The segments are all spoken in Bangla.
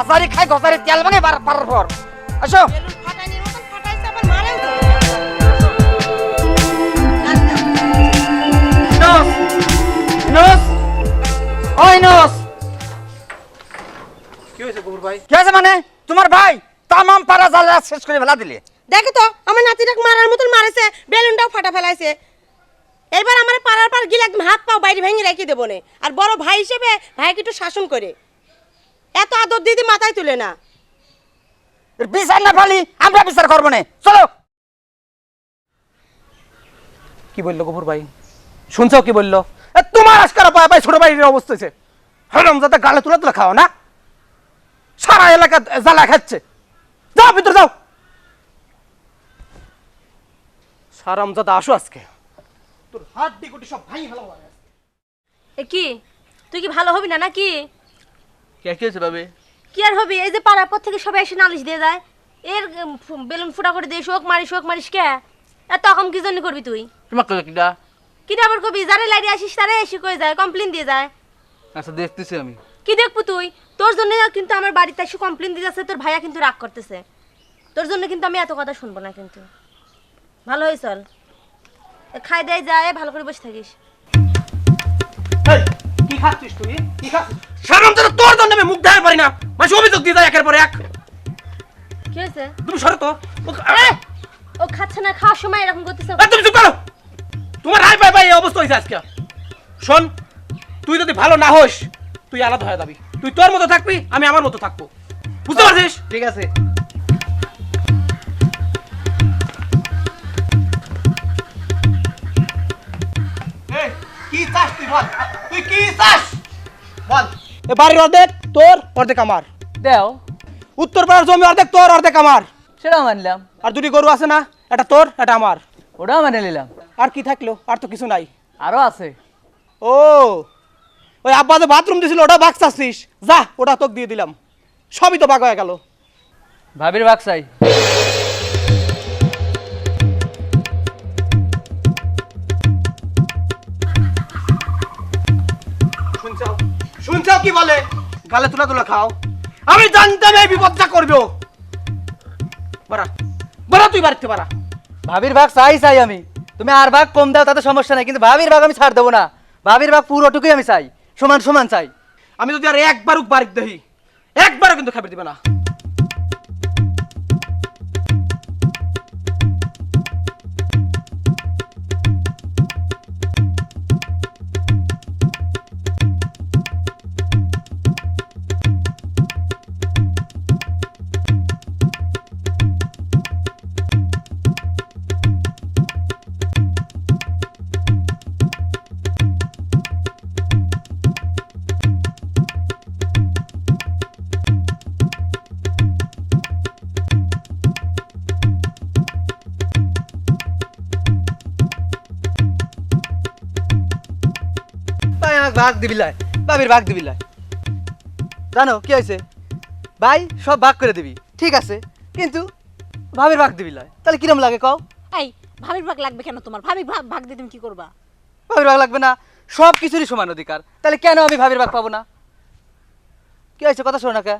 আসারি খাই গসারি তেল ভাঙে বার পারার পর। আসো। বেলুন ফাটানির মতন ফাটাইছে আবার মারেও তো। নস। নস। ওই নস। কি হয়েছে গফুর ভাই? কি আছে মানে? তোমার ভাই তামাম পারা জ্বালা শেষ করে ফেলা দিলে। দেখো তো আমার নাতিটাকে মারার মতন মারেছে বেলুনটাও ফাটা ফেলাইছে। এবার আমার পাড়ার পার গিলে একদম হাত পাও বাইরে ভেঙে রেখে দেবো নে। আর বড় ভাই হিসেবে ভাইকে একটু শাসন করে। এত আদর দিদি মাথায় তুলে না। বিচার না ফালি আমরা বিচার করব না। চলো। কি বলল গফুর ভাই? শুনছো কি বলল? তোমার আজকাল পায় ভাই ছোট ভাইয়ের অবস্থা হয়েছে। হরম যাতে গালে তুলে তুলে খাও না। সারা এলাকা জ্বালা খাচ্ছে। যাও ভিতরে যাও। সারাম যাতে আসো আজকে। তোর হাড্ডি কুটি সব ভাই ভালো এ কি? তুই কি ভালো হবি না নাকি? কে কি হয়েছে ভাবে? কি আর হবি? এই যে পাড়ার পর থেকে সবাই এসে নালিশ দিয়ে যায়। এর ফু- বেলুন ফুটা করে দিয়ে শোক মারি শোক মারিস কে? এত কি জন্য করবি তুই? তোমার আবার কবি? যারে লাইরে আসিস তারে এসে কয়ে যায় কমপ্লেন দিয়ে যায়। আচ্ছা দেখতেছি আমি। কি দেখব তুই? তোর জন্য কিন্তু আমার বাড়িতে এসে কমপ্লেন দিয়ে যাচ্ছে তোর ভাইয়া কিন্তু রাগ করতেছে। তোর জন্য কিন্তু আমি এত কথা শুনব না কিন্তু। ভালো হয়ে চল। এ খাই দেয় যায় ভালো করে বসে থাকিস। কি খাচ্ছিস তুই? কি খাচ্ছিস? সারাম যাতে তোর জন্য আমি মুখ দেখাতে পারি না। মাসে অভিযোগ দিয়ে যায় একের পর এক। কি হয়েছে? তুমি সরো তো। ও- খাচ্ছে না খাওয়ার সময় এরকম করতেছে। তুমি চুপ করো। তোমার হাই পাই পাই এই অবস্থা হয়েছে আজকে। শোন তুই যদি ভালো না হোস তুই আলাদা হয়ে যাবি। তুই তোর মতো থাকবি আমি আমার মতো থাকব। বুঝতে পারছিস? ঠিক আছে। কি চাস তুই বল? তুই কি চাস? বল। এ বাড়ির অর্ধেক তোর অর্ধেক আমার। দেও। উত্তর পাড়ার জমি অর্ধেক তোর অর্ধেক আমার। সেটাও মানলাম। আর দুটি গরু আছে না এটা তোর এটা আমার। ওটাও মানে নিলাম। আর কি থাকল? আর তো কিছু নাই। আরও আছে। ও ওই আব্বা যে বাথরুম দিছিল ওটা বাক্স আসছিস যা ওটা তোকে দিয়ে দিলাম। সবই তো বাগ হয়ে গেল। ভাবির বাক শুনছাও কি বলে? গালে তুলা তুলা খাও। আমি জানতাম এই বিপদটা করবে বাড়া বাড়া তুই বাড়িতে বাড়া। ভাবির ভাগ চাই চাই আমি। তুমি আর ভাগ কম দাও তাতে সমস্যা নাই। কিন্তু ভাবির ভাগ আমি ছাড় দেবো না। ভাবির ভাগ পুরোটুকুই আমি চাই। সমান সমান চাই। আমি যদি আর একবারও বাড়িতে দেখি একবারও কিন্তু খাবার দিবে না। ভাগ দিবি লাই ভাবির ভাগ দিবি লাই জানো কি হয়েছে? ভাই সব ভাগ করে দিবি ঠিক আছে কিন্তু ভাবির ভাগ দিবি লয় তাহলে কিরম লাগে কও? এই ভাবির ভাগ লাগবে কেন তোমার? ভাবি ভাগ ভাগ দিয়ে তুমি কি করবা? ভাবির ভাগ লাগবে না সব কিছুরই সমান অধিকার। তাহলে কেন আমি ভাবির ভাগ পাবো না? কি হয়েছে কথা শোনো না কে?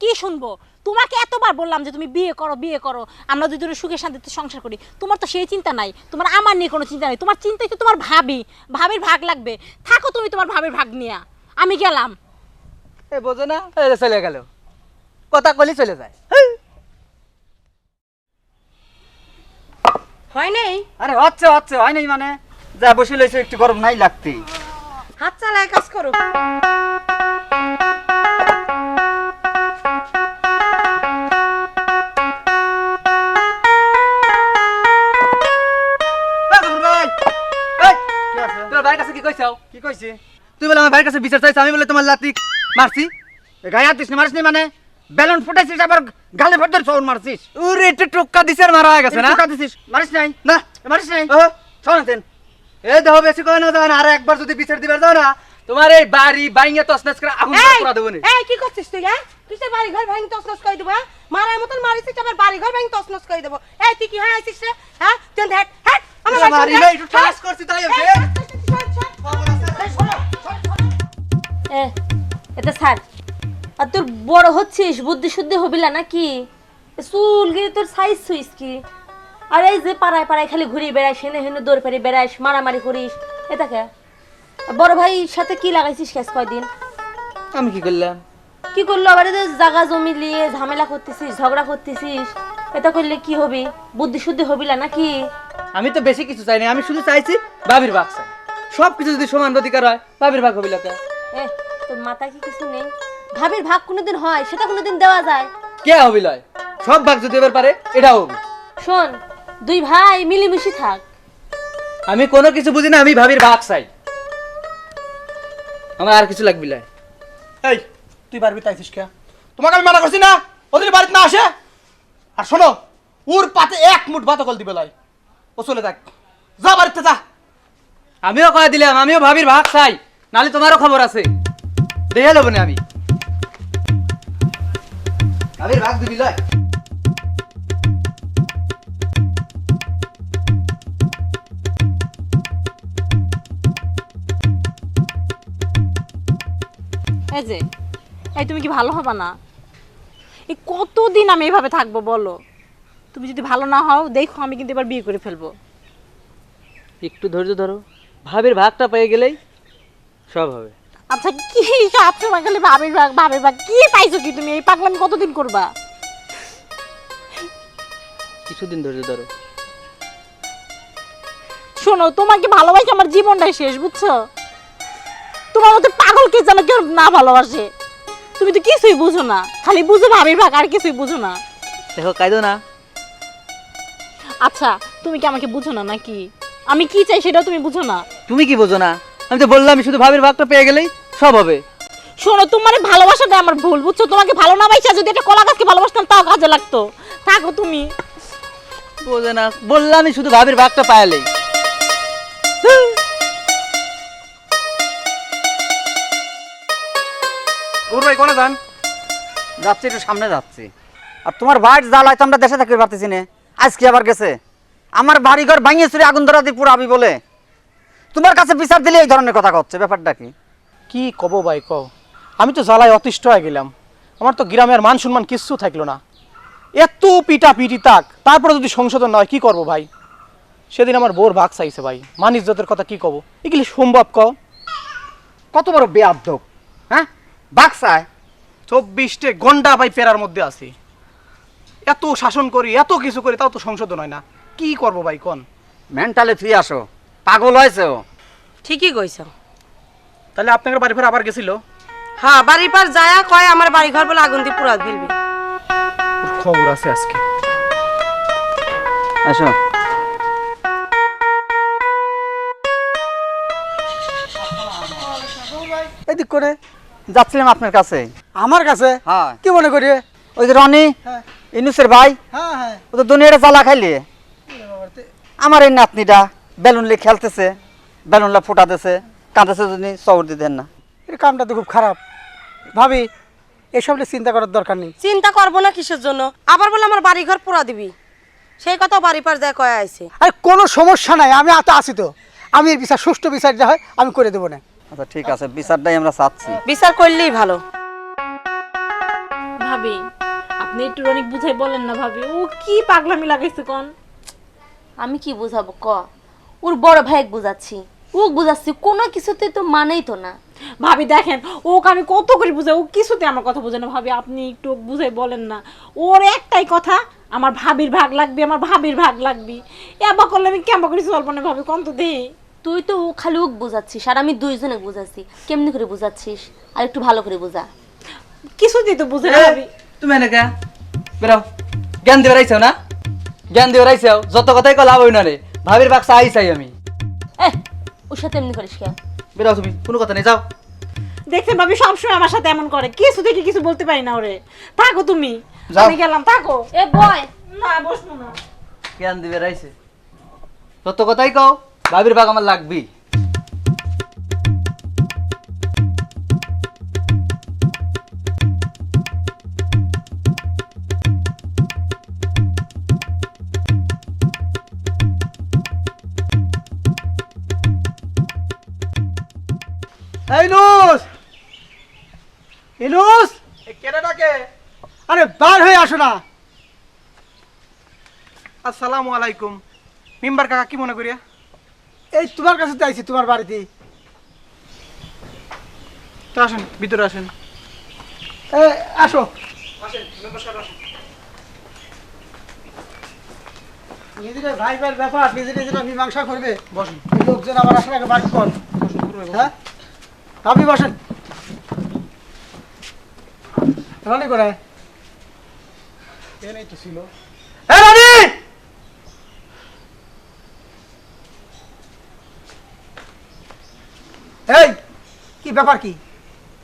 কি শুনব? তোমাকে এতবার বললাম যে তুমি বিয়ে করো বিয়ে করো। আমরা দুজনে সুখে শান্তিতে সংসার করি। তোমার তো সেই চিন্তা নাই। তোমার আমার নিয়ে কোনো চিন্তা নেই। তোমার চিন্তাই তো তোমার ভাবি। ভাবির ভাগ লাগবে। থাকো তুমি তোমার ভাবির ভাগ নিয়ে। আমি গেলাম। এ বোঝো না? চলে গেল। কথা কলি চলে যায়। হয় নাই? আরে হচ্ছে হচ্ছে হয় নাই মানে? যা বসে লইছে একটু গরম নাই লাগতে হাত চালায় কাজ করো। ভাইয়ের কাছে কি কইছাও কি কইছি? তুই বলে আমার ভাইয়ের কাছে বিচার চাইছো আমি বলে তোমার লাতি মারছি। গায়ে হাত দিস মারিস নি মানে? বেলুন ফুটাইছিস আবার গালে ভেতর চৌন মারছিস। ওরে একটু টোক্কা দিছে আর মারা হয়ে গেছে না? টোকা দিছিস। মারিস নাই? না। মারিস নাই? ও, শোনেন এই দেখো বেশি করে না দাও না আর একবার যদি বিচার দিবার দাও না তোমার এই বাড়ি বাইঙ্গে তসনাস করে আগুন এই, দেবো নি। এই কি করছিস তুই হ্যাঁ? কিসের বাড়ি ঘর ভাঙি তসনস করে দেবো হ্যাঁ? মারার মতন মারিছিস আবার বাড়ি ঘর ভাঙি তসনস করে দেবো। এই তুই কি হ্যাঁ আইছিস হ্যাঁ? তুই হ্যাট আমার বাড়ি হ্যাট, একটু ঠাস হ্যাট। করছি তাই এটা স্যার আর তোর বড় হচ্ছিস বুদ্ধি শুদ্ধি হবিলা নাকি? তোর সাইজ সুইস কি? আর এই যে পাড়ায় পাড়ায় খালি ঘুরে হেনে হেনে দৌড় মারামারি করিস এটা কে? বড় ভাই সাথে কি লাগাইছিস কয়দিন? আমি কি করলাম? কি করল? আবার এই যে জাগা জমি নিয়ে ঝামেলা করতেছিস ঝগড়া করতেছিস এটা করলে কি হবি? বুদ্ধি শুদ্ধি হবিলা নাকি? আমি তো বেশি কিছু চাইনি আমি শুধু চাইছি বাবির চাই সব কিছু যদি সমান অধিকার হয় ভাবির ভাগ হবি লোকে। এ তোর মাথায় কি কিছু নেই? ভাবির ভাগ কোনোদিন হয় সেটা কোনোদিন দেওয়া যায়। কে হবি লয়? সব ভাগ যদি এবার পারে এটাও হবি। শোন দুই ভাই মিলেমিশে থাক। আমি কোনো কিছু বুঝি না আমি ভাবির ভাগ চাই। আমার আর কিছু লাগবি লয়? এই তুই পারবি তাইছিস কে তোমাকে আমি মানা করছি না? ওদের বাড়িতে না আসে? আর শোনো ওর পাতে এক মুঠ ভাত কল দিবে লাই ও চলে যাক। যা বাড়িতে যা। আমিও কয়ে দিলাম আমিও ভাবির ভাগ চাই। নালে তোমারও খবর আছে। দেখে নেব না আমি। ভাবির ভাগ দিবি লয়। এই যে এই তুমি কি ভালো হবে না? এই কতদিন আমি এইভাবে থাকব বলো? তুমি যদি ভালো না হও দেখো আমি কিন্তু এবার বিয়ে করে ফেলব। একটু ধৈর্য ধরো। ভাবির ভাগটা পেয়ে গেলেই সব হবে। আচ্ছা কি সব সময় খালি ভাবের ভাগ ভাবের ভাগ। কি পাইছো কি তুমি? এই পাগলামি কতদিন করবা? কিছুদিন ধৈর্য ধরো। শোনো তোমাকে ভালোবাসে আমার জীবনটাই শেষ বুঝছ? তোমার মতো পাগলকে যেন কেউ না ভালোবাসে। তুমি তো কিছুই বুঝো না। খালি বুঝো ভাবির ভাগ আর কিছুই বুঝো না। দেখো কাইদো না। আচ্ছা তুমি কি আমাকে বুঝো না নাকি? আমি কি চাই সেটাও তুমি বুঝো না। তুমি কি বোঝো না? আমি তো বললাম শুধু ভাবির ভাগটা পেয়ে গেলেই সব হবে। শোনো তোমার ভালোবাসাটা আমার ভুল বুঝছ? তোমাকে ভালো না বাইসা যদি একটা কলা গাছকে ভালোবাসতাম তাও কাজে লাগতো। থাকো তুমি। বোঝে না বললামই শুধু ভাবির ভাগটা পায়ালেই ভাই কোনে যান? যাচ্ছি একটু সামনে যাচ্ছি। আর তোমার বাড়ির জ্বালায় তো আমরা দেশে থাকতে পারতেছি না। আজকে আবার গেছে। আমার বাড়ি ঘর ভাঙিয়ে চুরি আগুন ধরা দিয়ে পুরাবি বলে। তোমার কাছে বিচার দিলে এই ধরনের কথা হচ্ছে ব্যাপারটা কি? কি কব ভাই কও। আমি তো জ্বালায় অতিষ্ঠ হয়ে গেলাম। আমার তো গ্রামের মান সম্মান কিচ্ছু থাকল না। এত পিটা পিটি তাক তারপরে যদি সংশোধন না হয় কি করব ভাই? সেদিন আমার বোর ভাগ চাইছে ভাই। মান ইজ্জতের কথা কি কব? এগুলি সম্ভব কও? কত বড় বেআব্দক হ্যাঁ? বাক্সায় চব্বিশটে গন্ডা ভাই পেরার মধ্যে আছি। এত শাসন করি এত কিছু করি তাও তো সংশোধন হয় না। কি করব ভাই কোন? মেন্টালে ফিরে আসো। পাগল হয়েছে ও। ঠিকই কইছ। তাহলে আপনাদের বাড়ি ফের আবার গেছিল? হ্যাঁ বাড়ির পার যায়া কয় আমার বাড়ি ঘর বলে আগুন দিয়ে পুরা ফেলবি। খবর আছে আজকে। আসো। এদিক করে। যাচ্ছিলাম আপনার কাছে। আমার কাছে? হ্যাঁ। কি মনে করি? ওই যে রনি ইনুসের ভাই হ্যাঁ হ্যাঁ। ও তো দুনিয়াটা জ্বালা খাইলে। আমার এই নাতনিটা। বেলুন লিয়ে খেলতেছে বেলুনলা ফুটাতেছে কাঁদেছে যদি চবর দিতেন না। এর কামটা তো খুব খারাপ। ভাবি এসব নিয়ে চিন্তা করার দরকার নেই। চিন্তা করব না কিসের জন্য? আবার বলে আমার বাড়ি ঘর পুরা দিবি। সেই কথা বাড়ি পার যায় কয় আইছে। আর কোনো সমস্যা নাই আমি তো আছি তো। আমি এর বিচার সুষ্ঠু বিচার যা হয় আমি করে দেবো না। আচ্ছা ঠিক আছে বিচারটাই আমরা চাচ্ছি। বিচার করলেই ভালো। ভাবি আপনি একটু অনেক বুঝাই বলেন না ভাবি। ও কি পাগলামি লাগাইছে কোন? আমি কি বুঝাবো ক? ওর বড় ভাইকে বুঝাচ্ছি। ও বুঝাচ্ছি কোনো কিছুতে তো মানেই তো না। ভাবি দেখেন ওকে আমি কত করে বুঝাই ও কিছুতে আমার কথা বোঝে না। ভাবি আপনি একটু বুঝাই বলেন না। ওর একটাই কথা আমার ভাবির ভাগ লাগবে আমার ভাবির ভাগ লাগবে। এবার করলে আমি কেমন করে চলবো না ভাবি কম তো দেই তুই তো ও খালি ওক বুঝাচ্ছিস আর আমি দুইজনে বুঝাচ্ছি। কেমনি করে বুঝাচ্ছিস? আর একটু ভালো করে বুঝা। কিছুতেই তো বুঝে না ভাবি। তুমি এনেকে বেরো। জ্ঞান দিয়ে রাইছাও না? জ্ঞান দিয়ে রাইছাও যত কথাই কলা হই না রে। ভাবির বাক্স আই চাই আমি। এ ওর সাথে এমনি করিস কেন? বেরাও তুমি কোনো কথা নেই যাও। দেখছেন ভাবি সবসময় আমার সাথে এমন করে। কিছু দেখে কিছু বলতে পারি না ওরে। থাকো তুমি। যাও। আমি গেলাম থাকো। এ বয়। না বসবো না। কেন দিবে রাইছে। সত্য কথাই কও ভাবির বাগ আমার লাগবি এই ইনুস কেডা আরে বার হয়ে আসো না। আসসালামু আলাইকুম। মেম্বার কাকা কি মনে করিয়া? এই তোমার কাছে তো আইছি তোমার বাড়িতে। তো আসেন ভিতরে আসেন। এ, আসো। নিজেদের ভাই ভাইয়ের ব্যাপার নিজে নিজেরা মীমাংসা করবে। বসেন। লোকজন আবার আসার আগে বাড়ি কর হ্যাঁ? আপনি বসেন। রানি করে তো ছিল। এ রানি! এই কি ব্যাপার কি?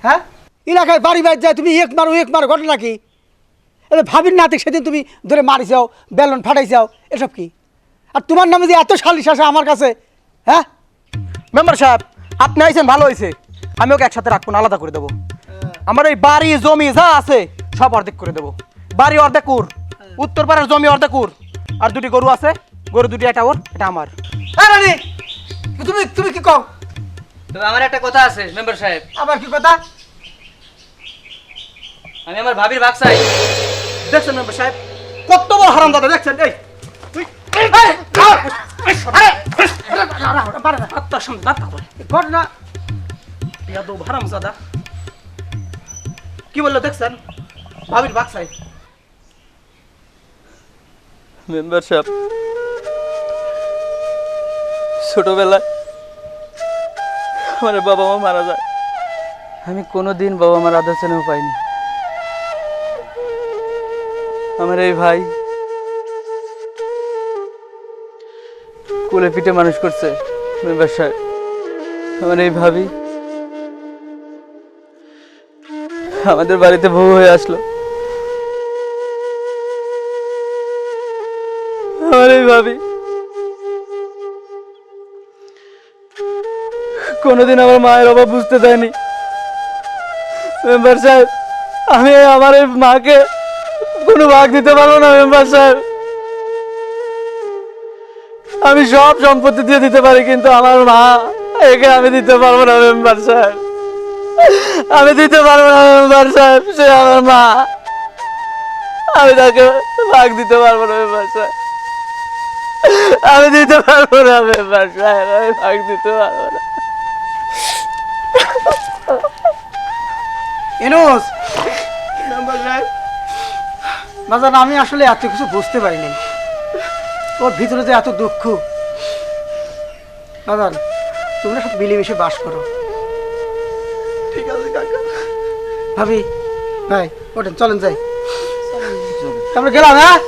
হ্যাঁ? এলাকায় বাড়ি বাড়ি যায় তুমি এক মারো এক মারো ঘটনা কি এটা ভাবির নাতে সেদিন তুমি ধরে মারি যাও বেলুন ফাটাই যাও এসব কি? আর তোমার নামে যে এত সালিশ আসে আমার কাছে হ্যাঁ? মেম্বার সাহেব আপনি আইছেন ভালো হয়েছে আমি ওকে একসাথে রাখব না আলাদা করে দেবো আমার এই বাড়ি জমি যা আছে সব অর্ধেক করে দেবো বাড়ি অর্ধেক কুর উত্তর পাড়ার জমি অর্ধেক কুর আর দুটি গরু আছে গরু দুটি এটা ওর এটা আমার তুমি তুমি কি কও তবে আমার একটা কথা আছে মেম্বার সাহেব আবার কি কথা আমি আমার ভাবির ভাগ চাই দেখছেন মেম্বার সাহেব কত বড় হারাম দাদা দেখছেন এই তুই ঘটনা ইয়াদব হারাম দাদা কি বলল দেখছেন ভাবির বাক সাহেব। মেম্বার সাহেব ছোটবেলায় আমার বাবা মা মারা যায়। আমি কোনোদিন বাবা মার আদর চেনেও পাইনি। আমার এই ভাই কোলে পিঠে মানুষ করছে মেম্বার সাহেব। আমার এই ভাবি আমাদের বাড়িতে বউ হয়ে আসলো। আমার ভাবি। কোনোদিন আমার মায়ের অভাব বুঝতে দেয়নি। মেম্বার সাহেব, আমি আমার এই মাকে কোনো ভাগ দিতে পারব না, মেম্বার সাহেব। আমি সব সম্পত্তি দিয়ে দিতে পারি, কিন্তু আমার মা একে আমি দিতে পারব না, মেম্বার সাহেব। আমি দিতে পারব না মেম্বার সাহেব সে আমার মা। আমি তাকে ভাগ দিতে পারব না মেম্বার সাহেব। আমি দিতে পারব না মেম্বার সাহেব আমি ভাগ দিতে পারব না। এনোস বাজান আমি আসলে এত কিছু বুঝতে পারিনি। ওর ভিতরে যে এত দুঃখ। বাজান তোমরা সব মিলেমিশে বাস করো। ভাবি ভাই ওঠেন চলেন যাই। আমরা গেলাম হ্যাঁ?